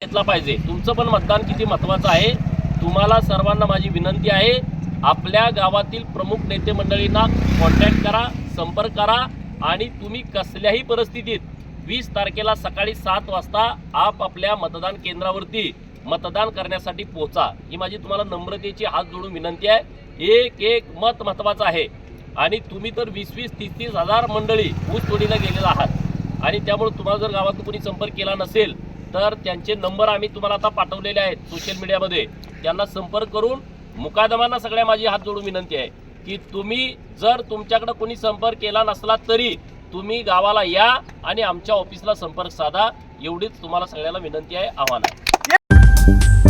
घेतला पाहिजे. तुमचं पण मतदान किती महत्वाचं आहे तुम्हाला सर्वांना माझी विनंती आहे. आपल्या गावातील प्रमुख नेते मंडळींना कॉन्टॅक्ट करा संपर्क करा आणि तुम्ही कसल्याही परिस्थितीत वीस तारखेला सकाळी सात वाजता आपापल्या मतदान केंद्रावरती मतदान करण्यासाठी पोहोचा ही माझी तुम्हाला नम्रतेची हात जोडून विनंती आहे. एक एक मत महत्वाचं आहे. आणि तुम्ही तर वीस वीस तीस तीस हजार मंडळी ऊस तोडीला गेलेला आहात. आणि त्यामुळे तुम्हाला जर गावातून कोणी संपर्क केला नसेल तर त्यांचे नंबर आम्ही तुम्हाला आता पाठवलेले आहेत सोशल मीडियामध्ये त्यांना संपर्क करून मुकादमांना सगळ्या माझी हात जोडून विनंती आहे की तुम्ही जर तुमच्याकडं कोणी संपर्क केला नसला तरी तुम्ही गावाला या आणि आमच्या ऑफिसला संपर्क साधा. एवढीच तुम्हाला सगळ्याला विनंती आहे आव्हान आहे.